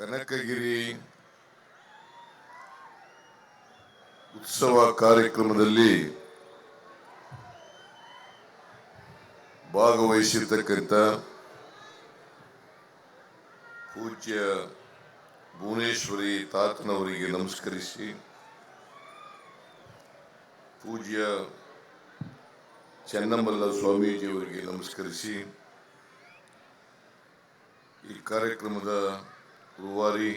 ಕನಕಗಿರಿ ಉತ್ಸವ ಕಾರ್ಯಕ್ರಮದಲ್ಲಿ ಭಾಗವಹಿಸಿರ್ತಕ್ಕಂಥ ಪೂಜ್ಯ ಭುವನೇಶ್ವರಿ ತಾತನವರಿಗೆ ನಮಸ್ಕರಿಸಿ ಪೂಜ್ಯ ಚೆನ್ನಮಲ್ಲ ಸ್ವಾಮೀಜಿಯವರಿಗೆ ನಮಸ್ಕರಿಸಿ ಈ ಕಾರ್ಯಕ್ರಮದ ರೂವಾರಿ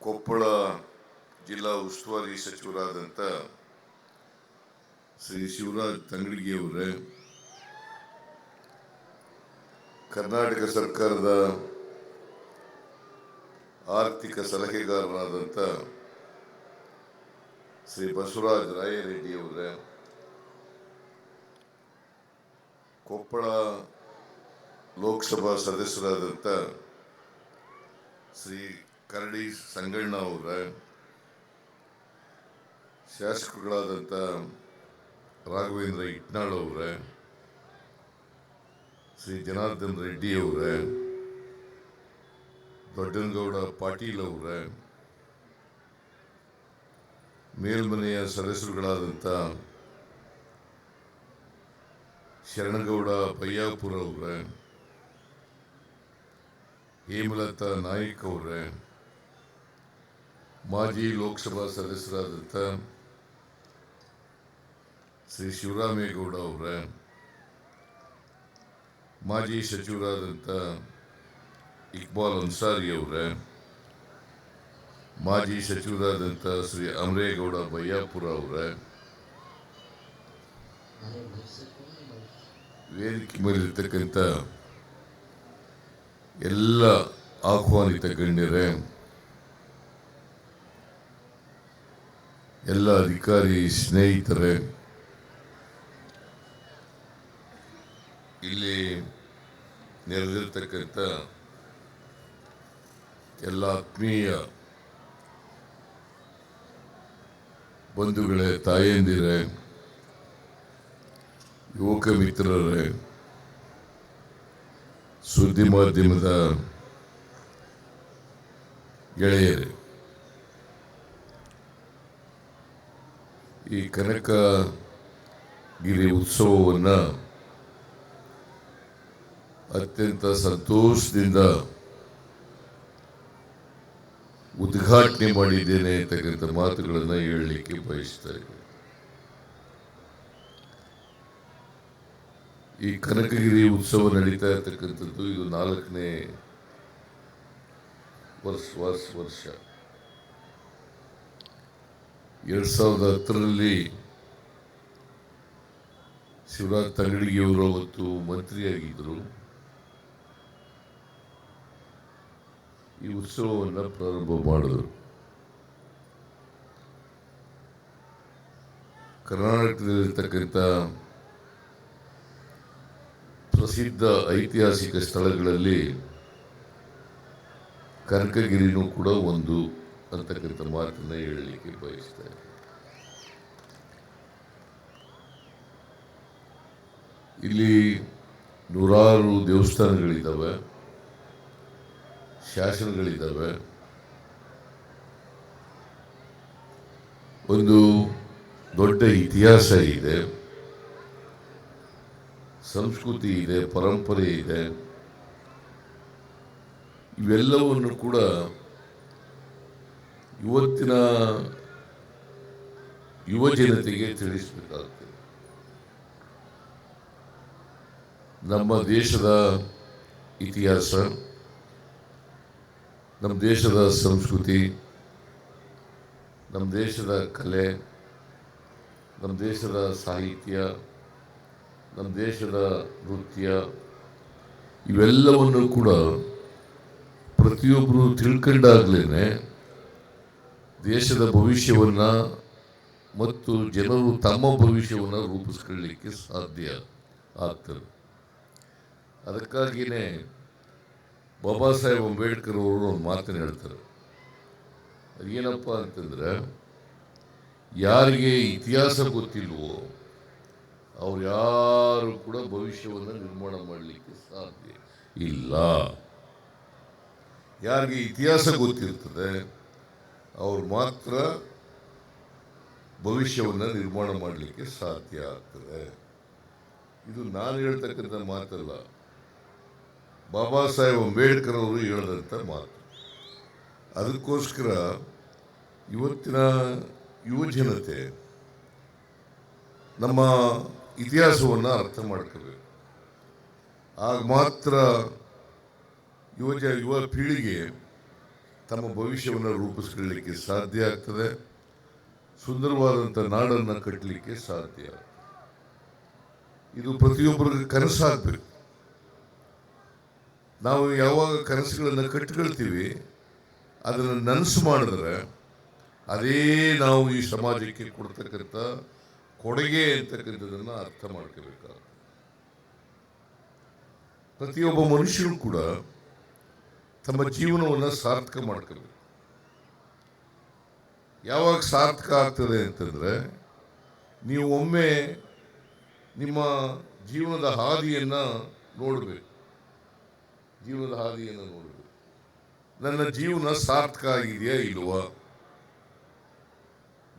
ಕೊಪ್ಪಳ ಜಿಲ್ಲಾ ಉಸ್ತುವಾರಿ ಸಚಿವರಾದಂಥ ಶ್ರೀ ಶಿವರಾಜ್ ತಂಗಡಿಗೆಯವರೇ ಕರ್ನಾಟಕ ಸರ್ಕಾರದ ಆರ್ಥಿಕ ಸಲಹೆಗಾರರಾದಂಥ ಶ್ರೀ ಬಸವರಾಜ ರಾಯರೆಡ್ಡಿಯವರೇ ಕೊಪ್ಪಳ ಲೋಕಸಭಾ ಸದಸ್ಯರಾದಂಥ ಶ್ರೀ ಕರಡಿ ಸಂಗಣ್ಣ ಅವರ ಶಾಸಕರುಗಳಾದಂಥ ರಾಘವೇಂದ್ರ ಇಟ್ನಾಳ್ ಅವರ ಶ್ರೀ ಜನಾರ್ದನ್ ರೆಡ್ಡಿ ಅವರ ದೊಡ್ಡನಗೌಡ ಪಾಟೀಲ್ ಅವರ ಮೇಲ್ಮನೆಯ ಸದಸ್ಯರುಗಳಾದಂಥ ಶರಣಗೌಡ ಬಯ್ಯಾಪುರ ಅವರ ಹೇಮಲತಾ ನಾಯ್ಕ್ ಅವರ. ಮಾಜಿ ಲೋಕಸಭಾ ಸದಸ್ಯರಾದಂಥ ಶ್ರೀ ಶಿವರಾಮೇಗೌಡ ಅವರ. ಮಾಜಿ ಸಚಿವರಾದಂಥ ಇಕ್ಬಾಲ್ ಅನ್ಸಾರಿ ಅವರ. ಮಾಜಿ ಸಚಿವರಾದಂಥ ಶ್ರೀ ಅಮರೇಗೌಡ ಬಯ್ಯಾಪುರ ಅವರ. ವೇದಿಕೆ ಮೇಲಿರ್ತಕ್ಕಂಥ ಎಲ್ಲ ಆಹ್ವಾನಿತ ಗಣ್ಯರೇ ಎಲ್ಲ ಅಧಿಕಾರಿ ಸ್ನೇಹಿತರೆ ಇಲ್ಲಿ ನೆರೆದಿರ್ತಕ್ಕಂಥ ಎಲ್ಲ ಆತ್ಮೀಯ ಬಂಧುಗಳೇ ತಾಯಂದಿರೇ ಯುವಕ ಮಿತ್ರರೇ ಸುದ್ದಿ ಮಾಧ್ಯಮದ ಗೆಳೆಯರೇ, ಈ ಕನಕಗಿರಿ ಉತ್ಸವವನ್ನು ಅತ್ಯಂತ ಸಂತೋಷದಿಂದ ಉದ್ಘಾಟನೆ ಮಾಡಿದ್ದೇನೆ ಅಂತಕ್ಕಂಥ ಮಾತುಗಳನ್ನು ಹೇಳಲಿಕ್ಕೆ ಬಯಸ್ತಾ ಇದ್ದೇನೆ. ಈ ಕನಕಗಿರಿ ಉತ್ಸವ ನಡೀತಾ ಇರ್ತಕ್ಕಂಥದ್ದು ಇದು ನಾಲ್ಕನೇ ವರ್ಷ ವರ್ಷ ವರ್ಷ. ಎರಡು ಸಾವಿರದ ಹತ್ತರಲ್ಲಿ ಶಿವರಾಜ್ ತಂಗಡಿಗೆಯವರು ಅವತ್ತು ಮಂತ್ರಿಯಾಗಿದ್ದರು. ಈ ಉತ್ಸವವನ್ನು ಪ್ರಾರಂಭ ಮಾಡಿದರು. ಕರ್ನಾಟಕದಲ್ಲಿರ್ತಕ್ಕಂಥ ಪ್ರಸಿದ್ಧ ಐತಿಹಾಸಿಕ ಸ್ಥಳಗಳಲ್ಲಿ ಕನಕಗಿರಿನೂ ಕೂಡ ಒಂದು ಅಂತಕ್ಕಂಥ ಮಾತನ್ನು ಹೇಳಲಿಕ್ಕೆ ಬಯಸ್ತಾ ಇಲ್ಲಿ ನೂರಾರು ದೇವಸ್ಥಾನಗಳಿದ್ದಾವೆ, ಶಾಸನಗಳಿದ್ದಾವೆ. ಒಂದು ದೊಡ್ಡ ಇತಿಹಾಸ ಇದೆ. ಸಂಸ್ಕೃತಿ ಇದೆ, ಪರಂಪರೆ ಇದೆ. ಇವೆಲ್ಲವನ್ನು ಕೂಡ ಇವತ್ತಿನ ಯುವ ಜನತೆಗೆ ತಿಳಿಸಬೇಕಾಗ್ತದೆ ನಮ್ಮ ದೇಶದ ಇತಿಹಾಸ, ನಮ್ಮ ದೇಶದ ಸಂಸ್ಕೃತಿ, ನಮ್ಮ ದೇಶದ ಕಲೆ, ನಮ್ಮ ದೇಶದ ಸಾಹಿತ್ಯ ನಮ್ಮ ದೇಶದ ನೃತ್ಯ ಇವೆಲ್ಲವನ್ನು ಕೂಡ ಪ್ರತಿಯೊಬ್ಬರು ತಿಳ್ಕೊಂಡಾಗಲೇ ದೇಶದ ಭವಿಷ್ಯವನ್ನು ಮತ್ತು ಜನರು ತಮ್ಮ ಭವಿಷ್ಯವನ್ನು ರೂಪಿಸ್ಕೊಳ್ಳಿಕ್ಕೆ ಸಾಧ್ಯ ಆಗ್ತದೆ. ಅದಕ್ಕಾಗಿಯೇ ಬಾಬಾ ಸಾಹೇಬ್ ಅಂಬೇಡ್ಕರ್ ಅವರು ಒಂದು ಮಾತನ್ನು ಹೇಳ್ತಾರೆ. ಏನಪ್ಪ ಅಂತಂದ್ರೆ, ಯಾರಿಗೆ ಇತಿಹಾಸ ಗೊತ್ತಿಲ್ವೋ ಅವ್ರು ಯಾರು ಕೂಡ ಭವಿಷ್ಯವನ್ನು ನಿರ್ಮಾಣ ಮಾಡಲಿಕ್ಕೆ ಸಾಧ್ಯ ಇಲ್ಲ. ಯಾರಿಗೆ ಇತಿಹಾಸ ಗೊತ್ತಿರ್ತದೆ, ಅವ್ರು ಮಾತ್ರ ಭವಿಷ್ಯವನ್ನು ನಿರ್ಮಾಣ ಮಾಡಲಿಕ್ಕೆ ಸಾಧ್ಯ ಆಗ್ತದೆ. ಇದು ನಾನು ಹೇಳ್ತಕ್ಕಂಥ ಮಾತಲ್ಲ. ಬಾಬಾ ಸಾಹೇಬ್ ಅಂಬೇಡ್ಕರ್ ಅವರು ಹೇಳಿದಂಥ ಮಾತು. ಅದಕ್ಕೋಸ್ಕರ ಇವತ್ತಿನ ಯುವಜನತೆ, ನಮ್ಮ ಇತಿಹಾಸವನ್ನು ಅರ್ಥ ಮಾಡ್ಕೋಬೇಕು. ಆಗ ಮಾತ್ರ ಯುವಜ, ಯುವ ಪೀಳಿಗೆ ತಮ್ಮ ಭವಿಷ್ಯವನ್ನು ರೂಪಿಸ್ಕೊಳ್ಳಿಕ್ಕೆ ಸಾಧ್ಯ ಆಗ್ತದೆ. ಸುಂದರವಾದಂಥ ನಾಡನ್ನು ಕಟ್ಟಲಿಕ್ಕೆ ಸಾಧ್ಯ ಇದು ಪ್ರತಿಯೊಬ್ಬರಿಗೆ ಕನಸಾಗಬೇಕು ನಾವು ಯಾವಾಗ ಕನಸುಗಳನ್ನು ಕಟ್ಕೊಳ್ತೀವಿ, ಅದನ್ನು ನನಸು ಮಾಡಿದ್ರೆ, ಅದೇ ನಾವು ಈ ಸಮಾಜಕ್ಕೆ ಕೊಡ್ತಕ್ಕಂಥ ಕೊಡುಗೆ ಅಂತಕ್ಕಂಥದ್ದನ್ನು ಅರ್ಥ ಮಾಡ್ಕೋಬೇಕಾಗುತ್ತೆ. ಪ್ರತಿಯೊಬ್ಬ ಮನುಷ್ಯರು ಕೂಡ ತಮ್ಮ ಜೀವನವನ್ನು ಸಾರ್ಥಕ ಮಾಡ್ಕೋಬೇಕು. ಯಾವಾಗ ಸಾರ್ಥಕ ಆಗ್ತದೆ ಅಂತಂದರೆ, ನೀವು ಒಮ್ಮೆ ನಿಮ್ಮ ಜೀವನದ ಹಾದಿಯನ್ನು ನೋಡಬೇಕು. ಜೀವನದ ಹಾದಿಯನ್ನು ನೋಡಬೇಕು. ನನ್ನ ಜೀವನ ಸಾರ್ಥಕ ಆಗಿದೆಯಾ ಇಲ್ವಾ?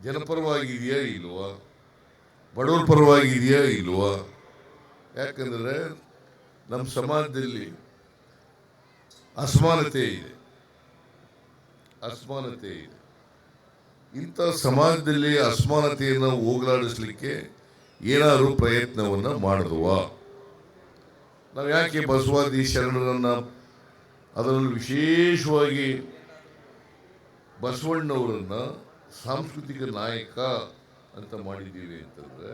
ಜನಪರವಾಗಿದೆಯಾ ಇಲ್ವಾ? ಬಡವರ ಪರವಾಗಿದೆಯಾ ಇಲ್ವಾ? ಯಾಕಂದರೆ ನಮ್ಮ ಸಮಾಜದಲ್ಲಿ ಅಸಮಾನತೆ ಇದೆ. ಅಸಮಾನತೆ ಇದೆ. ಇಂಥ ಸಮಾಜದಲ್ಲಿ ಅಸಮಾನತೆಯನ್ನು ಹೋಗಲಾಡಿಸ್ಲಿಕ್ಕೆ ಏನಾದರೂ ಪ್ರಯತ್ನವನ್ನು ಮಾಡಿದ್ವಾ ನಾವು ಯಾಕೆ ಬಸವಾದಿ ಶರಣರನ್ನು ಅದರಲ್ಲಿ ವಿಶೇಷವಾಗಿ ಬಸವಣ್ಣವರನ್ನು ಸಾಂಸ್ಕೃತಿಕ ನಾಯಕ ಅಂತ ಮಾಡಿದ್ದೀವಿ ಅಂತಂದ್ರೆ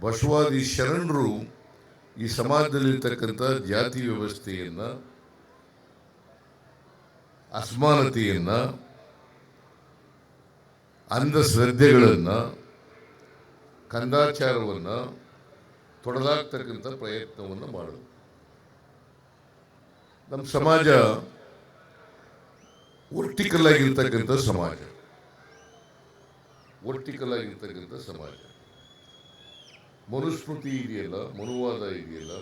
ಬಸವಾದಿ ಶರಣರು ಈ ಸಮಾಜದಲ್ಲಿರ್ತಕ್ಕಂಥ ಜಾತಿ ವ್ಯವಸ್ಥೆಯನ್ನ ಅಸಮಾನತೆಯನ್ನ ಅಂಧಶ್ರದ್ಧೆಗಳನ್ನು ಕಂದಾಚಾರವನ್ನ ತೊಡಲಾಗ್ತಕ್ಕಂಥ ಪ್ರಯತ್ನವನ್ನು ಮಾಡೋದು. ನಮ್ಮ ಸಮಾಜ ವರ್ಟಿಕಲ್ ಆಗಿರ್ತಕ್ಕಂಥ ಸಮಾಜ. ವರ್ಟಿಕಲ್ ಆಗಿರ್ತಕ್ಕಂಥ ಸಮಾಜ. ಮನುಸ್ಮೃತಿ ಇದೆಯಲ್ಲ, ಮನುವಾದ ಇದೆಯಲ್ಲ,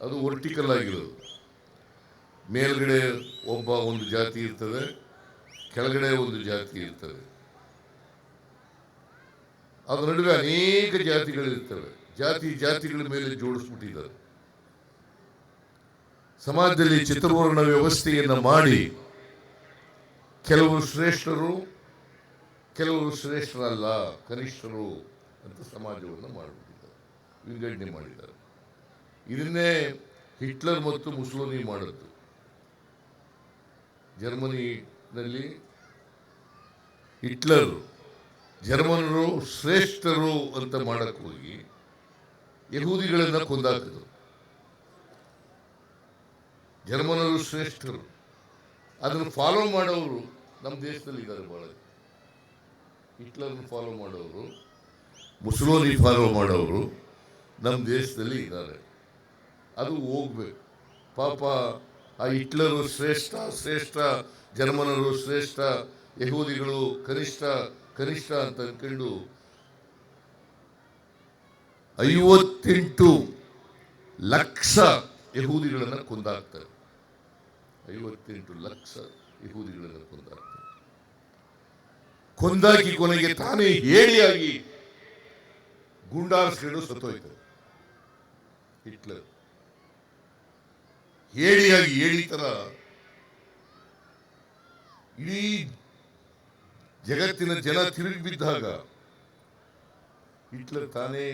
ಅದು ವರ್ಟಿಕಲ್ ಆಗಿರೋದು. ಮೇಲ್ಗಡೆ ಒಬ್ಬ ಒಂದು ಜಾತಿ ಇರ್ತದೆ, ಕೆಳಗಡೆ ಒಂದು ಜಾತಿ ಇರ್ತದೆ. ಅದರ ನಡುವೆ ಅನೇಕ ಜಾತಿಗಳಿರ್ತವೆ. ಜಾತಿ ಜಾತಿಗಳ ಮೇಲೆ ಜೋಡಿಸ್ಬಿಟ್ಟಿದ್ದಾರೆ. ಸಮಾಜದಲ್ಲಿ ಚಿತ್ರವರ್ಣ ವ್ಯವಸ್ಥೆಯನ್ನು ಮಾಡಿ ಕೆಲವು ಶ್ರೇಷ್ಠರು ಕೆಲವರು ಶ್ರೇಷ್ಠರಲ್ಲ, ಕನಿಷ್ಠರು ಅಂತ ಸಮಾಜವನ್ನು ಮಾಡಿಬಿಟ್ಟಿದ್ದಾರೆ. ವಿಂಗಡಣೆ ಮಾಡಿದ್ದಾರೆ. ಇದನ್ನೇ ಹಿಟ್ಲರ್ ಮತ್ತು ಮುಸ್ಲೋನಿ ಮಾಡಿದ್ದು. ಜರ್ಮನಿನಲ್ಲಿ ಹಿಟ್ಲರ್ ಜರ್ಮನರು ಶ್ರೇಷ್ಠರು ಅಂತ ಮಾಡಕ್ಕೆ ಹೋಗಿ ಯಹೂದಿಗಳನ್ನು ಕೊಂದಾಕಿದ್ರು. ಜರ್ಮನರು ಶ್ರೇಷ್ಠರು. ಅದನ್ನು ಫಾಲೋ ಮಾಡೋರು ನಮ್ಮ ದೇಶದಲ್ಲಿ ಇದ್ದಾರೆ ಬಹಳ ಹಿಟ್ಲರ್ನ ಫಾಲೋ ಮಾಡೋರು, ಮುಸ್ಲೋನಿ ಫಾಲೋ ಮಾಡೋರು ನಮ್ಮ ದೇಶದಲ್ಲಿ ಇದ್ದಾರೆ. ಅದು ಹೋಗ್ಬೇಕು. ಪಾಪ ಆ ಹಿಟ್ಲರು ಶ್ರೇಷ್ಠ ಶ್ರೇಷ್ಠ, ಜರ್ಮನರು ಶ್ರೇಷ್ಠ, ಯಹೂದಿಗಳು ಕನಿಷ್ಠ ಕನಿಷ್ಠ ಅಂತ ಅಂದ್ಕೊಂಡು ಐವತ್ತೆಂಟು ಲಕ್ಷ ಯಹೂದಿಗಳನ್ನು ಕೊಂದಾಕ್ತಾರೆ. ಐವತ್ತೆಂಟು ಲಕ್ಷ ಯಹೂದಿಗಳನ್ನು ಕೊಂದಾಕ್ತಾರೆ. ಕೊಂದಾಕಿ ಕೊನೆಗೆ ತಾನೇ ಹೇಳಿಯಾಗಿ ಗುಂಡಾರಿಸ್ಕೊಂಡು ಸತ್ತೋಯ್ತು ಹಿಟ್ಲರ್ ಹೇಳಿಯಾಗಿ ಹೇಳಿ ತರ ಇಡೀ ಜಗತ್ತಿನ ಜನ ತಿರುಗಿ ಬಿದ್ದಾಗ ಹಿಟ್ಲರ್ ತಾನೇ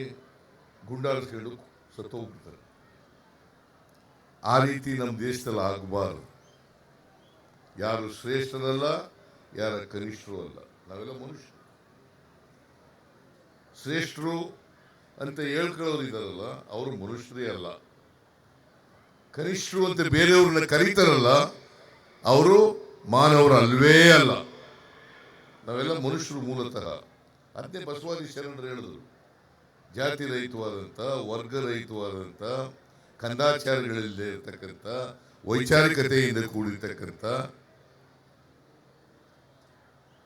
ಗುಂಡಾರಿಸ್ಕೊಂಡು ಸತ್ತೋಗ್ಬಿಡ್ತಾರೆ ಆ ರೀತಿ ನಮ್ಮ ದೇಶದಲ್ಲಿ ಆಗಬಾರದು. ಯಾರು ಶ್ರೇಷ್ಠರಲ್ಲ ಯಾರ ಕನಿಷ್ಠರು ಅಲ್ಲ. ನಾವೆಲ್ಲ ಮನುಷ್ಯರು ಶ್ರೇಷ್ಠರು ಅಂತ ಹೇಳ್ಕೊಳ್ಳೋರು ಇದ್ದಾರಲ್ಲ ಅವರು ಮನುಷ್ಯರೇ ಅಲ್ಲ. ಕನಿಷ್ಠರು ಅಂತ ಬೇರೆಯವ್ರನ್ನ ಕರೀತಾರಲ್ಲ, ಅವರು ಮಾನವರು ಅಲ್ವೇ ಅಲ್ಲ. ನಾವೆಲ್ಲ ಮನುಷ್ಯರು ಮೂಲತಃ. ಅದನ್ನೇ ಬಸವಾದಿ ಶರಣರು ಹೇಳಿದ್ರು ಜಾತಿ ರಹಿತವಾದಂಥ ವರ್ಗ ರಹಿತವಾದಂಥ ಕಂದಾಚಾರಗಳಿಲ್ಲದೆ ಇರತಕ್ಕಂಥ, ವೈಚಾರಿಕತೆಯಿಂದ ಕೂಡಿರ್ತಕ್ಕಂಥ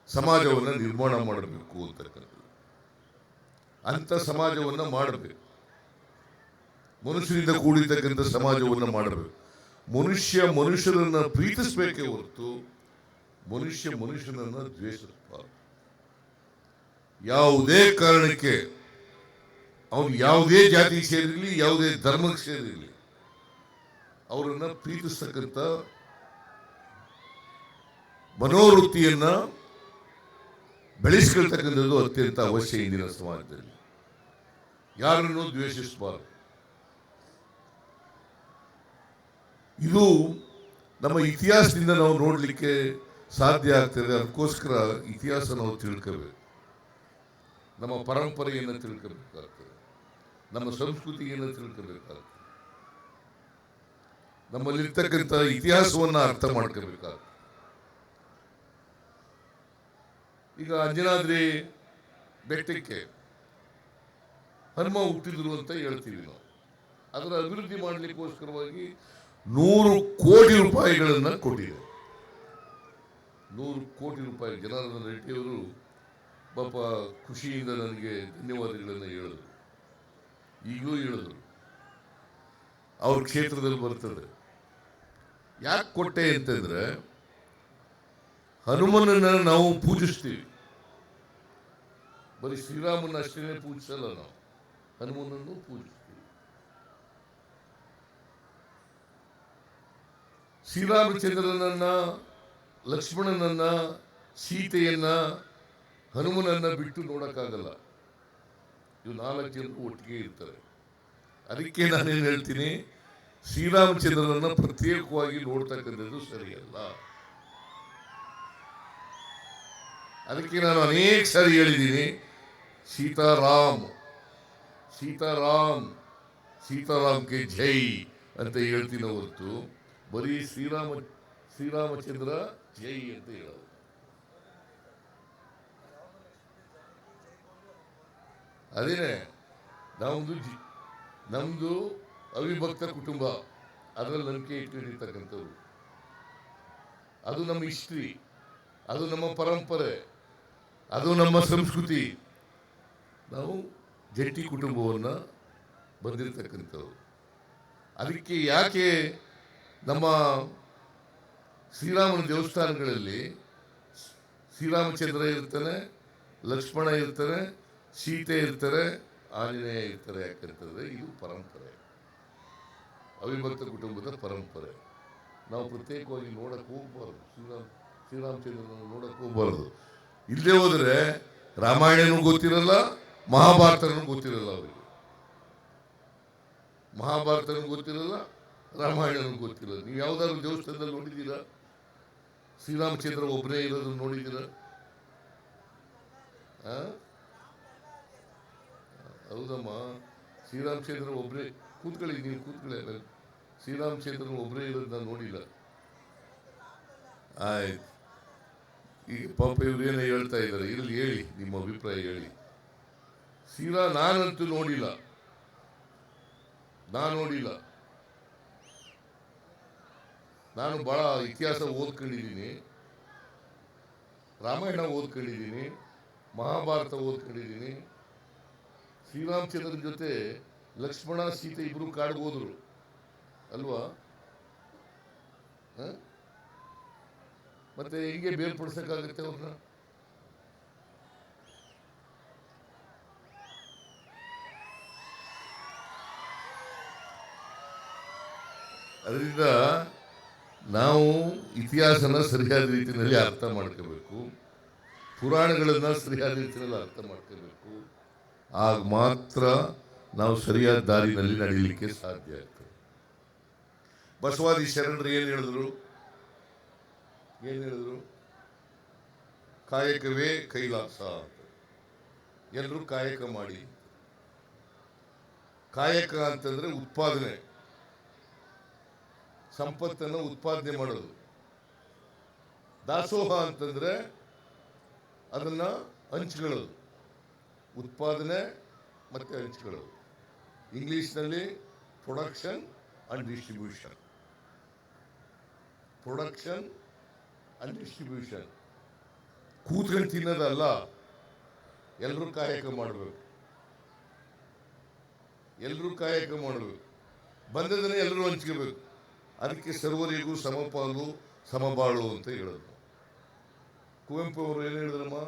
ಸಮಾಜವನ್ನು ನಿರ್ಮಾಣ ಮಾಡಬೇಕು ಅಂತಕ್ಕಂಥದ್ದು ಅಂಥ ಸಮಾಜವನ್ನು ಮಾಡಬೇಕು. ಮನುಷ್ಯರಿಂದ ಕೂಡಿರ್ತಕ್ಕಂಥ ಸಮಾಜವನ್ನು ಮಾಡಬೇಕು. ಮನುಷ್ಯ ಮನುಷ್ಯರನ್ನ ಪ್ರೀತಿಸಬೇಕೇ ಹೊರತು ಮನುಷ್ಯ ಮನುಷ್ಯನನ್ನು ದ್ವೇಷಿಸಬಾರದು ಯಾವುದೇ ಕಾರಣಕ್ಕೆ ಅವನು ಯಾವುದೇ ಜಾತಿಗೆ ಸೇರಿರಲಿ ಯಾವುದೇ ಧರ್ಮಕ್ಕೆ ಸೇರಿರಲಿ ಅವರನ್ನು ಪ್ರೀತಿಸ್ತಕ್ಕಂಥ ಮನೋವೃತ್ತಿಯನ್ನ ಬೆಳೆಸ್ಕೊಳ್ತಕ್ಕಂಥದ್ದು ಅತ್ಯಂತ ಅವಶ್ಯ ಇಂದಿನ ಸಮಾಜದಲ್ಲಿ. ಯಾರನ್ನು ದ್ವೇಷಿಸಬಾರದು? ಇದು ನಮ್ಮ ಇತಿಹಾಸದಿಂದ ನಾವು ನೋಡಲಿಕ್ಕೆ ಸಾಧ್ಯ ಆಗ್ತದೆ ಅದಕ್ಕೋಸ್ಕರ ಇತಿಹಾಸ ನಾವು ತಿಳ್ಕೋಬೇಕು. ನಮ್ಮ ಪರಂಪರೆಯನ್ನು ತಿಳ್ಕೋಬೇಕಾಗ್ತದೆ. ನಮ್ಮ ಸಂಸ್ಕೃತಿಯನ್ನು ತಿಳ್ಕೋಬೇಕಾಗ್ತದೆ. ನಮ್ಮಲ್ಲಿರ್ತಕ್ಕಂಥ ಇತಿಹಾಸವನ್ನು ಅರ್ಥ ಮಾಡ್ಕೋಬೇಕಾಗ್ತದೆ. ಈಗ ಅಂಜನಾದ್ರಿ ಬೆಟ್ಟಕ್ಕೆ ಹನುಮ ಹುಟ್ಟಿದ್ರು ಅಂತ ಹೇಳ್ತೀವಿ ನಾವು. ಅದರ ಅಭಿವೃದ್ಧಿ ಮಾಡಲಿಕ್ಕೋಸ್ಕರವಾಗಿ ನೂರು ಕೋಟಿ ರೂಪಾಯಿಗಳನ್ನು ಕೊಟ್ಟಿದೆ. ನೂರು ಕೋಟಿ ರೂಪಾಯಿ. ಜನಾರ್ದನ ರೆಡ್ಡಿಯವರು ಪಾಪ ಖುಷಿಯಿಂದ ನನಗೆ ಧನ್ಯವಾದಗಳನ್ನು ಹೇಳಿದರು. ಈಗಲೂ ಹೇಳಿದರು. ಅವ್ರ ಕ್ಷೇತ್ರದಲ್ಲಿ ಬರ್ತದೆ. ಯಾಕೆ ಕೊಟ್ಟೆ ಅಂತಂದ್ರೆ ಹನುಮನನ್ನ ನಾವು ಪೂಜಿಸ್ತೀವಿ. ಬರೀ ಶ್ರೀರಾಮನ ಅಷ್ಟೇ ಪೂಜಿಸಲ್ಲ ನಾವು. ಹನುಮನನ್ನು ಪೂಜಿಸ್ತೀವಿ. ಶ್ರೀರಾಮಚಂದ್ರನನ್ನ, ಲಕ್ಷ್ಮಣನನ್ನ, ಸೀತೆಯನ್ನ ಹನುಮನನ್ನ ಬಿಟ್ಟು ನೋಡಕ್ಕಾಗಲ್ಲ. ಇವು ನಾಲ್ಕು ಜನರು ಒಟ್ಟಿಗೆ ಇರ್ತಾರೆ. ಅದಕ್ಕೆ ನಾನೇನು ಹೇಳ್ತೀನಿ, ಶ್ರೀರಾಮಚಂದ್ರನನ್ನ ಪ್ರತ್ಯೇಕವಾಗಿ ನೋಡ್ತಕ್ಕಂಥದ್ದು ಸರಿಯಲ್ಲ. ಅದಕ್ಕೆ ನಾನು ಅನೇಕ ಸಾರಿ ಹೇಳಿದ್ದೀನಿ. ಸೀತಾರಾಮ್ ಸೀತಾರಾಮ್, ಸೀತಾರಾಮ್ಗೆ ಜೈ ಅಂತ ಹೇಳ್ತೀನಿ ಹೊರತು ಬರೀ ಶ್ರೀರಾಮ, ಶ್ರೀರಾಮಚಂದ್ರ ಜೈ ಅಂತ ಹೇಳೋದು. ಅದೇನೆ, ನಮ್ದು ಜಿ, ನಮ್ದು ಅವಿಭಕ್ತ ಕುಟುಂಬ, ಅದರಲ್ಲಿ ನಂಬಿಕೆ ಇಟ್ಟಿರ್ತಕ್ಕಂಥವ್ರು ಅದು ನಮ್ಮ ಹಿಸ್ಟ್ರಿ, ಅದು ನಮ್ಮ ಪರಂಪರೆ. ಅದು ನಮ್ಮ ಸಂಸ್ಕೃತಿ. ನಾವು ಜಟ್ಟಿ ಕುಟುಂಬವನ್ನು ಬಂದಿರತಕ್ಕಂಥವ್ರು ಅದಕ್ಕೆ ಯಾಕೆ ನಮ್ಮ ಶ್ರೀರಾಮನ ದೇವಸ್ಥಾನಗಳಲ್ಲಿ ಶ್ರೀರಾಮಚಂದ್ರ ಇರ್ತಾನೆ, ಲಕ್ಷ್ಮಣ ಇರ್ತಾರೆ ಸೀತೆ ಇರ್ತಾರೆ, ಆಂಜನೇಯ ಇರ್ತಾರೆ ಯಾಕಂತಂದರೆ ಇದು ಪರಂಪರೆ. ಅವಿಭಕ್ತ ಕುಟುಂಬದ ಪರಂಪರೆ. ನಾವು ಪ್ರತ್ಯೇಕವಾಗಿ ನೋಡಕ್ಕೆ ಹೋಗ್ಬಾರ್ದು. ಶ್ರೀರಾಮ್ ಶ್ರೀರಾಮಚಂದ್ರನ ನೋಡಕ್ಕೆ ಹೋಗ್ಬಾರ್ದು. ಇಲ್ಲೇ ಹೋದ್ರೆ ರಾಮಾಯಣನೂ ಗೊತ್ತಿರಲ್ಲ, ಮಹಾಭಾರತನೂ ಗೊತ್ತಿರಲ್ಲ ಅವರಿಗೆ. ಮಹಾಭಾರತನೂ ಗೊತ್ತಿರಲ್ಲ, ರಾಮಾಯಣನೂ ಗೊತ್ತಿರಲ್ಲ. ನೀವು ಯಾವ್ದಾದ್ರು ದೇವಸ್ಥಾನದಲ್ಲಿ ನೋಡಿದ್ದೀರಾ? ಶ್ರೀರಾಮಚಂದ್ರ ಒಬ್ಬನೇ ಇರೋದನ್ನ ನೋಡಿದ್ದೀರಾ? ಹೌದಮ್ಮ, ಶ್ರೀರಾಮಚಂದ್ರ ಒಬ್ಬರೇ ಕೂತ್ಕೊಳ್ಳಿ, ನೀವು ಕೂತ್ಕೊಳ್ಳಿ. ಶ್ರೀರಾಮಚಂದ್ರ ಒಬ್ಬರೇ ಇರೋದು ನಾನು ನೋಡಿಲ್ಲ. ಆಯ್ತು. ಈಗ ಪಾಪ ಇವ್ರು ಏನೋ ಹೇಳ್ತಾ ಇದ್ದಾರೆ ಇಲ್ಲಿ ಹೇಳಿ, ನಿಮ್ಮ ಅಭಿಪ್ರಾಯ ಹೇಳಿ. ಸೀರಾ ನಾನಂತೂ ನೋಡಿಲ್ಲ. ನಾನು ನೋಡಿಲ್ಲ. ನಾನು ಬಹಳ ಇತಿಹಾಸ ಓದ್ಕೊಂಡಿದ್ದೀನಿ. ರಾಮಾಯಣ ಓದ್ಕೊಂಡಿದ್ದೀನಿ, ಮಹಾಭಾರತ ಓದ್ಕೊಂಡಿದ್ದೀನಿ. ಶ್ರೀರಾಮಚಂದ್ರನ ಜೊತೆ ಲಕ್ಷ್ಮಣ, ಸೀತೆ ಇಬ್ರು ಕಾಡಿಗೆ ಹೋದ್ರು ಅಲ್ವಾ? ಹ? ಮತ್ತೆ ಹೀಗೆ ಬೇರ್ಪಡಿಸೋಕ್ಕಾಗುತ್ತೆ ಅವ್ರನ್ನ ಅದರಿಂದ ನಾವು ಇತಿಹಾಸನ ಸರಿಯಾದ ರೀತಿಯಲ್ಲಿ ಅರ್ಥ ಮಾಡ್ಕೋಬೇಕು. ಪುರಾಣಗಳನ್ನು ಸರಿಯಾದ ರೀತಿಯಲ್ಲಿ ಅರ್ಥ ಮಾಡ್ಕೋಬೇಕು. ಆಗ ಮಾತ್ರ ನಾವು ಸರಿಯಾದ ದಾರಿನಲ್ಲಿ ನಡೀಲಿಕ್ಕೆ ಸಾಧ್ಯ ಆಗ್ತದೆ. ಬಸವಾದಿ ಶರಣರು ಏನು ಹೇಳಿದ್ರು? ಏನು ಹೇಳಿದ್ರು? ಕಾಯಕವೇ ಕೈಲಾಸ ಎಲ್ಲರೂ ಕಾಯಕ ಮಾಡಿ. ಕಾಯಕ ಅಂತಂದ್ರೆ ಉತ್ಪಾದನೆ. ಸಂಪತ್ತನ್ನು ಉತ್ಪಾದನೆ ಮಾಡೋದು. ದಾಸೋಹ ಅಂತಂದ್ರೆ ಅದನ್ನ ಹಂಚ್ಕೊಳ್ಳೋದು. ಉತ್ಪಾದನೆ ಮತ್ತೆ ಹಂಚ್ಕೊಳ್ಳೋದು. ಇಂಗ್ಲಿಷ್ನಲ್ಲಿ production and distribution production and distribution ಕೂತ್ಕೊಂಡು ತಿನ್ನೋದಲ್ಲ ಎಲ್ಲರೂ ಕಾಯಕ ಮಾಡಬೇಕು. ಎಲ್ಲರೂ ಕಾಯಕ ಮಾಡಬೇಕು. ಬಂದದನ್ನೇ ಎಲ್ಲರೂ ಹಂಚ್ಕೋಬೇಕು. ಅದಕ್ಕೆ ಸರ್ವರಿಗೂ ಸಮಪಾಲು, ಸಮಬಾಳು ಅಂತ ಹೇಳೋದು. ಕುವೆಂಪು ಅವರು ಏನು ಹೇಳಿದ್ರಮ್ಮ?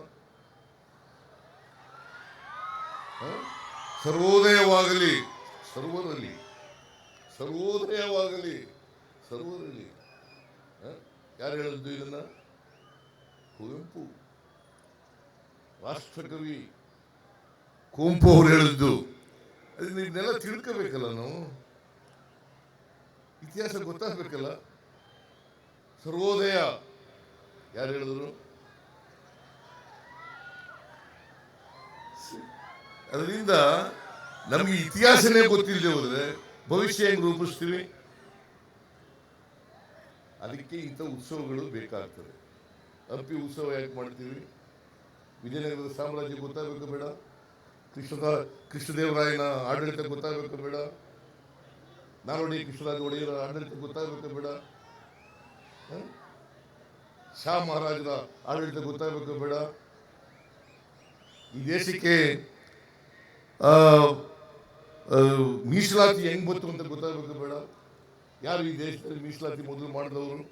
ಸರ್ವೋದಯವಾಗಲಿ, ಸರ್ವರಲ್ಲಿ ಸರ್ವೋದಯವಾಗಲಿ, ಸರ್ವರಲ್ಲಿ? ಯಾರು ಹೇಳಿದ್ದು ಇದನ್ನ? ಕುವೆಂಪು. ರಾಷ್ಟ್ರಕವಿ ಕುವೆಂಪು ಅವರು ಹೇಳಿದ್ದು ಅದನ್ನ ಇದನ್ನೆಲ್ಲ ತಿಳ್ಕೋಬೇಕಲ್ಲ ನಾವು? ಇತಿಹಾಸ ಗೊತ್ತಾಗಬೇಕಲ್ಲ? ಸರ್ವೋದಯ. ಯಾರು ಹೇಳಿದ್ರು? ಅದರಿಂದ ನಮಗೆ ಇತಿಹಾಸನೇ ಗೊತ್ತಿಲ್ಲದೆ ಹೋದರೆ ಭವಿಷ್ಯ ಹೆಂಗ್ ರೂಪಿಸ್ತೀವಿ? ಅದಕ್ಕೆ ಇಂಥ ಉತ್ಸವಗಳು ಬೇಕಾಗ್ತದೆ. ಹಂಪಿ ಉತ್ಸವ ಯಾಕೆ ಮಾಡ್ತೀವಿ ವಿಜಯನಗರದ ಸಾಮ್ರಾಜ್ಯ ಗೊತ್ತಾಗಬೇಕು ಬೇಡ. ಕೃಷ್ಣದ, ಕೃಷ್ಣದೇವರಾಯನ ಆಡಳಿತ ಗೊತ್ತಾಗಬೇಕು ಬೇಡ. ನಾಲ್ವಡಿ ಕೃಷ್ಣರಾಜ ಒಡೆಯರ ಆಡಳಿತ ಗೊತ್ತಾಗಬೇಕು ಬೇಡ? ಶಾ ಮಹಾರಾಜರ ಆಡಳಿತ ಗೊತ್ತಾಗಬೇಕು ಬೇಡ. ಈ ದೇಶಕ್ಕೆ ಮೀಸಲಾತಿ ಹೆಂಗ್ ಬಂತು ಅಂತ ಗೊತ್ತಾಗಬೇಕು ಬೇಡ. ಯಾರು ಈ ದೇಶದಲ್ಲಿ ಮೀಸಲಾತಿ ಮೊದಲು ಮಾಡಿದವರು?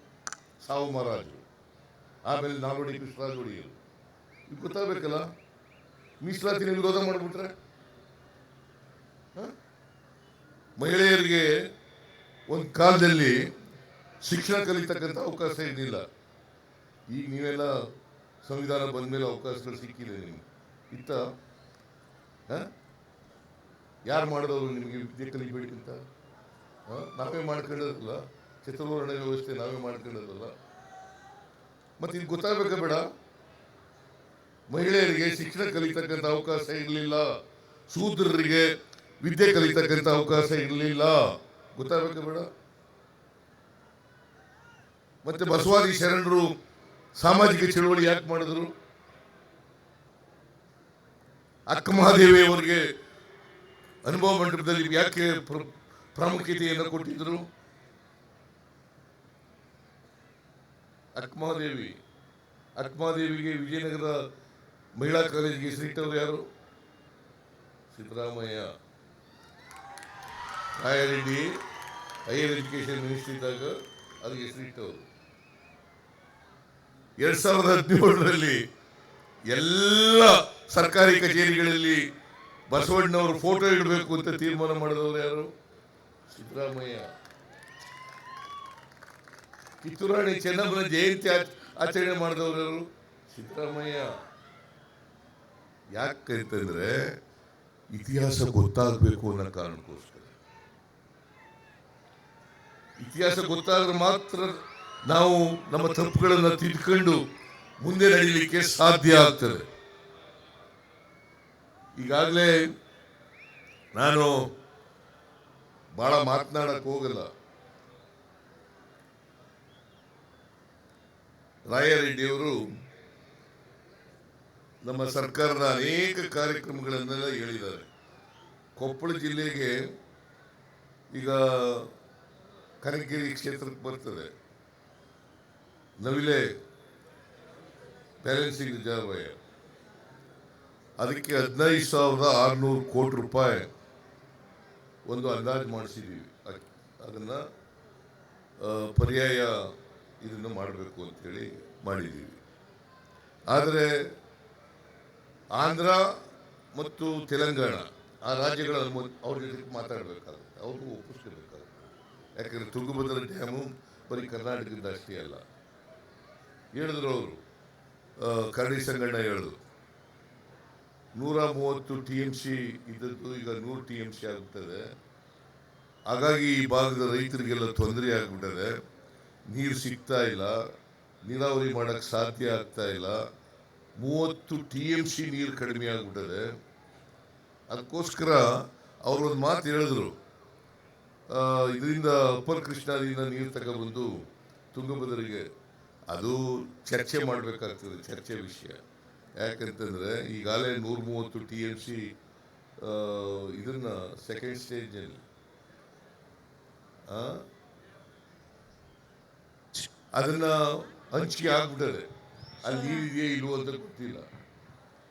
ಸಾವು ಮಹಾರಾಜರು. ಆಮೇಲೆ ನಾಲ್ವಡಿ ಕೃಷ್ಣರಾಜ ಒಡೆಯರು. ಇದು ಗೊತ್ತಾಗಬೇಕಲ್ಲ? ಮೀಸಲಾತಿನ ವಿರೋಧ ಮಾಡಿಬಿಟ್ರೆ? ಮಹಿಳೆಯರಿಗೆ ಒಂದು ಕಾಲದಲ್ಲಿ ಶಿಕ್ಷಣ ಕಲಿತಕ್ಕಂಥ ಅವಕಾಶ ಇರಲಿಲ್ಲ. ಈಗ ನೀವೆಲ್ಲ ಸಂವಿಧಾನ ಬಂದ ಮೇಲೆ ಅವಕಾಶಗಳು ಸಿಕ್ಕಿದೆ ನಿಮಗೆ. ಇತ್ತ? ಯಾರು ಮಾಡಿದವರು ನಿಮಗೆ ವಿದ್ಯೆ ಕಲಿಬೇಕಂತ? ಹ? ನಾವೇ ಮಾಡ್ಕೊಂಡಿರಲ್ಲ ಚಿತ್ರವರ್ಣ ವ್ಯವಸ್ಥೆ ನಾವೇ ಮಾಡ್ಕೊಂಡಿರಲ್ಲ ಮತ್ತೆ ಇದು ಗೊತ್ತಾಗಬೇಕ ಬೇಡ. ಮಹಿಳೆಯರಿಗೆ ಶಿಕ್ಷಣ ಕಲಿತಕ್ಕಂಥ ಅವಕಾಶ ಇರಲಿಲ್ಲ. ಶೂದ್ರರಿಗೆ ವಿದ್ಯೆ ಕಲಿತಕ್ಕಂಥ ಅವಕಾಶ ಇರಲಿಲ್ಲ. ಗೊತ್ತಾಗಬೇಕ ಬೇಡ. ಮತ್ತೆ ಬಸವಾದಿ ಶರಣರು ಸಾಮಾಜಿಕ ಚಳುವಳಿ ಯಾಕೆ ಮಾಡಿದ್ರು? ಅಕ್ಕ ಮಹಾದೇವಿ ಅವರಿಗೆ ಅನುಭವ ಮಂಟಪದಲ್ಲಿ ಯಾಕೆ ಪ್ರಾಮುಖ್ಯತೆಯನ್ನು ಕೊಟ್ಟಿದ್ದರು. ಅಕ್ಮಾದೇವಿ ಅಕ್ಮಾದೇವಿಗೆ ವಿಜಯನಗರ ಮಹಿಳಾ ಕಾಲೇಜಿಗೆ ಹೆಸರಿಟ್ಟವರು ಯಾರು? Siddaramaiah. Rayareddy higher education minister ಇದ್ದಾಗ ಅದಕ್ಕೆ ಹೆಸರಿಟ್ಟವರು ಎರಡ್ ಸಾವಿರದ ಹದಿನೇಳರಲ್ಲಿ ಎಲ್ಲ ಸರ್ಕಾರಿ ಕಚೇರಿಗಳಲ್ಲಿ ಬಸವಣ್ಣವರು ಫೋಟೋ ಇಡಬೇಕು ಅಂತ ತೀರ್ಮಾನ ಮಾಡಿದವರು ಯಾರು? ಸಿದ್ದರಾಮಯ್ಯ. ಕಿತ್ತೂರಾಣಿ ಚೆನ್ನಮ್ಮನ ಜಯಂತಿ ಆಚ- ಆಚರಣೆ ಮಾಡಿದವರು ಸಿದ್ದರಾಮಯ್ಯ. ಯಾಕೆ ಯಾಕಂತಂದ್ರೆ ಇತಿಹಾಸ ಗೊತ್ತಾಗಬೇಕು ಅನ್ನೋ ಕಾರಣಕ್ಕೋಸ್ಕರ. ಇತಿಹಾಸ ಗೊತ್ತಾದ್ರೆ ಮಾತ್ರ ನಾವು ನಮ್ಮ ತಪ್ಪುಗಳನ್ನು ತಿದ್ಕೊಂಡು ಮುಂದೆ ನಡೀಲಿಕ್ಕೆ ಸಾಧ್ಯ ಆಗ್ತದೆ. ಈಗಾಗಲೇ ನಾನು ಬಹಳ ಮಾತನಾಡಕ್ಕೆ ಹೋಗಲ್ಲ. ರಾಯರೆಡ್ಡಿಯವರು ನಮ್ಮ ಸರ್ಕಾರದ ಅನೇಕ ಕಾರ್ಯಕ್ರಮಗಳನ್ನೆಲ್ಲ ಹೇಳಿದ್ದಾರೆ. ಕೊಪ್ಪಳ ಜಿಲ್ಲೆಗೆ ಈಗ ಕನಕಗಿರಿ ಕ್ಷೇತ್ರಕ್ಕೆ ಬರ್ತದೆ. ನವಿಲೆ ಬ್ಯಾಲೆನ್ಸಿಂಗ್ ರಿಸರ್ವಯರ್ ಅದಕ್ಕೆ ಹದಿನೈದು ಸಾವಿರದ ಆರುನೂರು ಕೋಟಿ ರೂಪಾಯಿ ಒಂದು ಅಂದಾಜು ಮಾಡಿಸಿದ್ದೀವಿ ಅದನ್ನು ಅದನ್ನ ಪರ್ಯಾಯ ಇದನ್ನು ಮಾಡಬೇಕು ಅಂತೇಳಿ ಮಾಡಿದ್ದೀವಿ ಆದರೆ ಆಂಧ್ರ ಮತ್ತು ತೆಲಂಗಾಣ ಆ ರಾಜ್ಯಗಳ ಅವ್ರ ಜೊತೆ ಮಾತಾಡಬೇಕಾಗುತ್ತೆ. ಅವ್ರಿಗೂ ಒಪ್ಪಿಸ್ಕೋಬೇಕಾಗುತ್ತೆ ಯಾಕಂದ್ರೆ ತುಂಗಭದ್ರಾ ಡ್ಯಾಮು ಬರೀ ಕರ್ನಾಟಕದಿಂದ ಅಷ್ಟೇ ಅಲ್ಲ. ಹೇಳಿದ್ರು ಅವರು. ಕರಡಿ ಸಂಗಣ್ಣ ಹೇಳಿದ್ರು. ನೂರ ಮೂವತ್ತು ಟಿ ಎಂ ಸಿ ಇದ್ದದ್ದು ಈಗ ನೂರು ಟಿ ಎಂ ಸಿ ಆಗುತ್ತದೆ. ಹಾಗಾಗಿ ಈ ಭಾಗದ ರೈತರಿಗೆಲ್ಲ ತೊಂದರೆ ಆಗಿಬಿಟ್ಟಿದೆ. ನೀರು ಸಿಗ್ತಾ ಇಲ್ಲ. ನೀರಾವರಿ ಮಾಡೋಕ್ಕೆ ಸಾಧ್ಯ ಆಗ್ತಾ ಇಲ್ಲ. ಮೂವತ್ತು ಟಿ ಎಂ ಸಿ ನೀರು ಕಡಿಮೆ ಆಗಿಬಿಟ್ಟಿದೆ. ಅದಕ್ಕೋಸ್ಕರ ಅವ್ರೊಂದು ಮಾತು ಹೇಳಿದ್ರು. ಇದರಿಂದ ಅಪ್ಪರ್ ಕೃಷ್ಣಾದಿಂದ ನೀರು ತಗೊಬಂದು ತುಂಗಭದ್ರಿಗೆ ಅದು ಚರ್ಚೆ ಮಾಡಬೇಕಾಗ್ತದೆ, ಚರ್ಚೆ ವಿಷಯ. ಯಾಕಂತಂದ್ರೆ ಈಗಾಗಲೇ ನೂರ ಮೂವತ್ತು ಟಿ ಎಂ ಸಿ ಇದನ್ನ ಸೆಕೆಂಡ್ ಸ್ಟೇಜ್ ಸ್ಟೇಜ್ನಲ್ಲಿ ಅದನ್ನ ಹಂಚಿಕೆ ಆಗ್ಬಿಟ್ಟದೆ. ಅಲ್ಲಿ ನೀರಿದೆಯೇ ಇಲ್ವೋ ಅಂತ ಗೊತ್ತಿಲ್ಲ.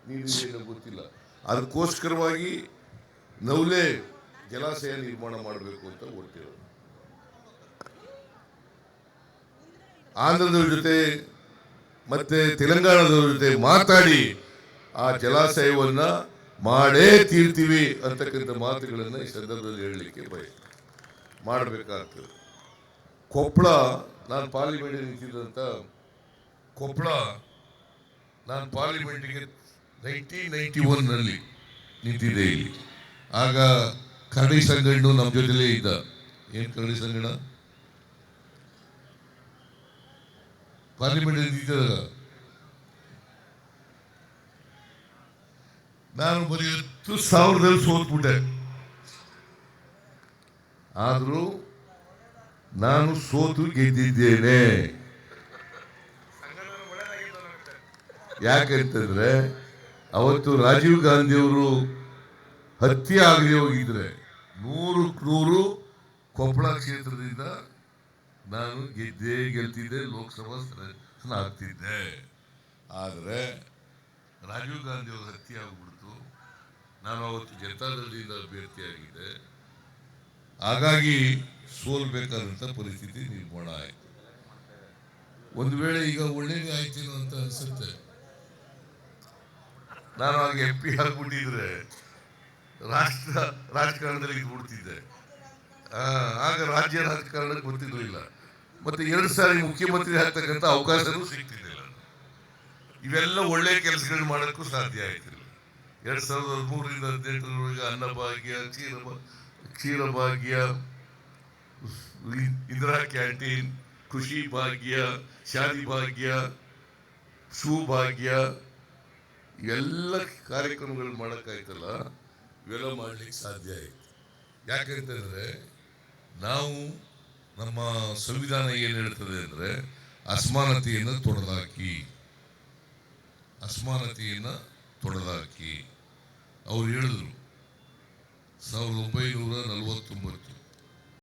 ನೀರಿದೆಯೋ ಗೊತ್ತಿಲ್ಲ. ಅದಕ್ಕೋಸ್ಕರವಾಗಿ ನವಲೆ ಜಲಾಶಯ ನಿರ್ಮಾಣ ಮಾಡಬೇಕು ಅಂತ ಹೊರಟಿರೋದು ಆಂಧ್ರದ ಜೊತೆ ಮತ್ತೆ ತೆಲಂಗಾಣದವ್ರ ಜೊತೆ ಮಾತಾಡಿ ಆ ಜಲಾಶಯವನ್ನ ಮಾಡೇ ತೀರ್ತೀವಿ ಅಂತಕ್ಕಂಥ ಮಾತುಗಳನ್ನು ಈ ಸಂದರ್ಭದಲ್ಲಿ ಹೇಳಲಿಕ್ಕೆ ಬಯಸ್ತೀನಿ. ಮಾಡಬೇಕಾಗ್ತದೆ. ಕೊಪ್ಪಳ ನಾನು ಪಾರ್ಲಿಮೆಂಟ್ ನಿಂತಿದ್ದಂಥ ಕೊಪ್ಪಳ ನಾನು ಪಾರ್ಲಿಮೆಂಟ್ಗೆ ನೈನ್ಟೀನ್ ನೈಂಟಿ ಒನ್ನಲ್ಲಿ ನಿಂತಿದ್ದೆ ಇಲ್ಲಿ. ಆಗ ಕರಡಿ ಸಂಗಣ್ಣು ನಮ್ಮ ಜೊತೆಲೇ ಇದ್ದ. ಏನು ಕರಡಿ ಸಂಗಣ್ಣ? ಪಾರ್ಲಿಮೆಂಟ್ ನಾನು ಬರೀ ಹತ್ತು ಸಾವಿರದಲ್ಲಿ ಸೋತ್ಬಿಟ್ಟೆ ಆದರೂ ನಾನು ಸೋತು ಗೆದ್ದಿದ್ದೇನೆ. ಯಾಕಂತಂದ್ರೆ ಅವತ್ತು ರಾಜೀವ್ ಗಾಂಧಿಯವರು ಹತ್ಯೆ ಆಗದೆ ಹೋಗಿದ್ರೆ. ನೂರು ನೂರು ಕೊಪ್ಪಳ ಕ್ಷೇತ್ರದಿಂದ ನಾನು ಗೆದ್ದೇ ಗೆಲ್ತಿದ್ದೆ ಲೋಕಸಭಾ ಆಗ್ತಿದ್ದೆ ಆದರೆ ರಾಜೀವ್ ಗಾಂಧಿ ಅವರ ಹತ್ಯೆ ಆಗ್ಬಿಡ್ತು. ನಾನು ಅವತ್ತು ಜನತಾದಳದಿಂದ ಅಭ್ಯರ್ಥಿಯಾಗಿದ್ದೆ ಹಾಗಾಗಿ ಸೋಲ್ಬೇಕಾದಂಥ ಪರಿಸ್ಥಿತಿ ನಿರ್ಮಾಣ ಆಯಿತು. ಒಂದು ವೇಳೆ ಈಗ ಒಳ್ಳೇದೇ ಆಯ್ತೇನೋ ಅಂತ ಅನಿಸುತ್ತೆ. ನಾನು ಆಗ ಎಂ ಪಿ ಆಗ್ಬಿಟ್ಟಿದ್ರೆ ರಾಷ್ಟ್ರ ರಾಜಕಾರಣದಲ್ಲಿ ಇದ್ಬಿಡ್ತಿದ್ದೆ. ಆಗ ರಾಜ್ಯ ರಾಜಕಾರಣಕ್ಕೆ ಗೊತ್ತಿರಲಿಲ್ಲ. ಮತ್ತೆ ಎರಡು ಸಾರಿ ಮುಖ್ಯಮಂತ್ರಿ ಆಗ್ತಕ್ಕಂಥ ಅವಕಾಶನೂ ಸಿಗ್ತಿದ್ದಿಲ್ಲ ಇವೆಲ್ಲ ಒಳ್ಳೆ ಕೆಲಸಗಳು ಮಾಡೋಕ್ಕೂ ಸಾಧ್ಯ ಆಯ್ತಿಲ್ಲ ಎರಡ್ ಸಾವಿರದ ಹದಿಮೂರರಿಂದ ಹದಿನೆಂಟರವರೆಗೆ ಅನ್ನಭಾಗ್ಯ ಕ್ಷೀರ ಕ್ಷೀರಭಾಗ್ಯ, ಇಂದಿರಾ ಕ್ಯಾಂಟೀನ್ ಖುಷಿ ಭಾಗ್ಯ ಶಾದಿ ಭಾಗ್ಯ ಸುಭಾಗ್ಯ ಎಲ್ಲ ಕಾರ್ಯಕ್ರಮಗಳು ಮಾಡೋಕ್ಕಾಯ್ತಲ್ಲ, ಇವೆಲ್ಲ ಮಾಡ್ಲಿಕ್ಕೆ ಸಾಧ್ಯ ಆಯಿತು. ಯಾಕಂತಂದರೆ ನಾವು ನಮ್ಮ ಸಂವಿಧಾನ ಏನು ಹೇಳ್ತದೆ ಅಂದರೆ ಅಸಮಾನತೆಯನ್ನು ತೊಡೆದಾಕಿ. ಅಸಮಾನತೆಯನ್ನು ತೊಡೆದಾಕಿ. ಅವ್ರು ಹೇಳಿದ್ರು ಸಾವಿರದ ಒಂಬೈನೂರ ನಲವತ್ತೊಂಬತ್ತು.